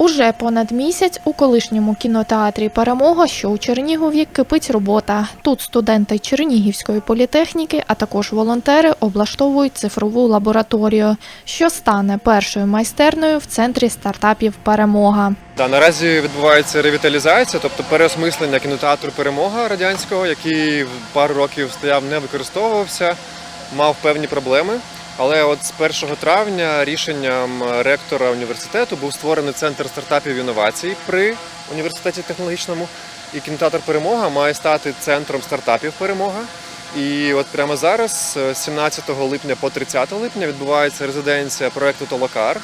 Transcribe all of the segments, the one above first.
Уже понад місяць у колишньому кінотеатрі Перемога, що у Чернігові, кипить робота. Тут студенти Чернігівської політехніки, а також волонтери облаштовують цифрову лабораторію, що стане першою майстерною в центрі стартапів Перемога. Та наразі відбувається ревіталізація, тобто переосмислення кінотеатру Перемога радянського, який пару років стояв, не використовувався, мав певні проблеми. Але от з 1 травня рішенням ректора університету був створений центр стартапів інновацій при університеті технологічному. І кінотеатр Перемога має стати центром стартапів Перемога. І от прямо зараз, з 17 липня по 30 липня, відбувається резиденція проекту Толокар.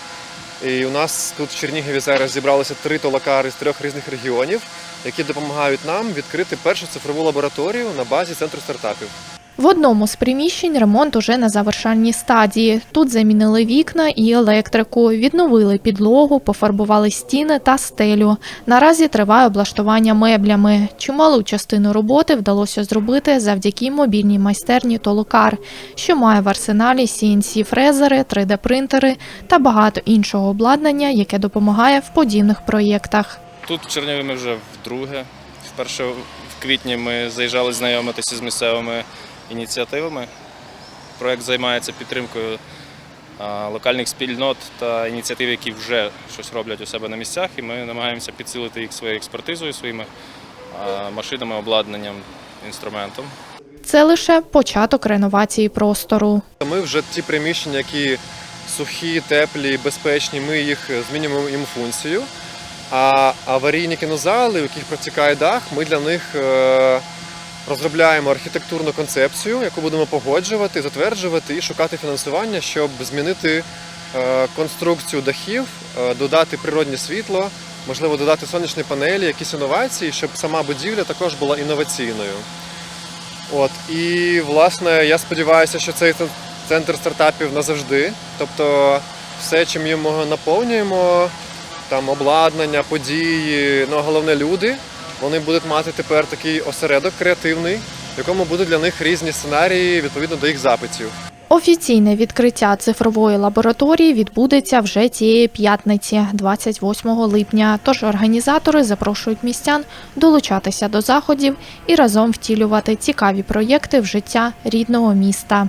І у нас тут в Чернігові зараз зібралися три толокари з трьох різних регіонів, які допомагають нам відкрити першу цифрову лабораторію на базі центру стартапів. В одному з приміщень ремонт уже на завершальній стадії. Тут замінили вікна і електрику, відновили підлогу, пофарбували стіни та стелю. Наразі триває облаштування меблями. Чималу частину роботи вдалося зробити завдяки мобільній майстерні Толокар, що має в арсеналі CNC-фрезери, 3D-принтери та багато іншого обладнання, яке допомагає в подібних проєктах. Тут в Чернігові ми вже вдруге. Вперше в квітні ми заїжджали знайомитися з місцевими ініціативами. Проект займається підтримкою локальних спільнот та ініціатив, які вже щось роблять у себе на місцях, і ми намагаємося підсилити їх своєю експертизою, своїми машинами, обладнанням, інструментом. Це лише початок реновації простору. Ми вже ті приміщення, які сухі, теплі, безпечні, ми їх змінюємо їм функцію. А аварійні кінозали, у яких протікає дах, ми для них е, розробляємо архітектурну концепцію, яку будемо погоджувати, затверджувати і шукати фінансування, щоб змінити е, конструкцію дахів, е, додати природнє світло, можливо, додати сонячні панелі, якісь інновації, щоб сама будівля також була інноваційною. От і власне я сподіваюся, що цей центр стартапів назавжди. Тобто, все, чим його наповнюємо, там обладнання, події, ну головне люди. Вони будуть мати тепер такий осередок креативний, в якому будуть для них різні сценарії відповідно до їх запитів. Офіційне відкриття цифрової лабораторії відбудеться вже цієї п'ятниці, 28 липня. Тож організатори запрошують містян долучатися до заходів і разом втілювати цікаві проєкти в життя рідного міста.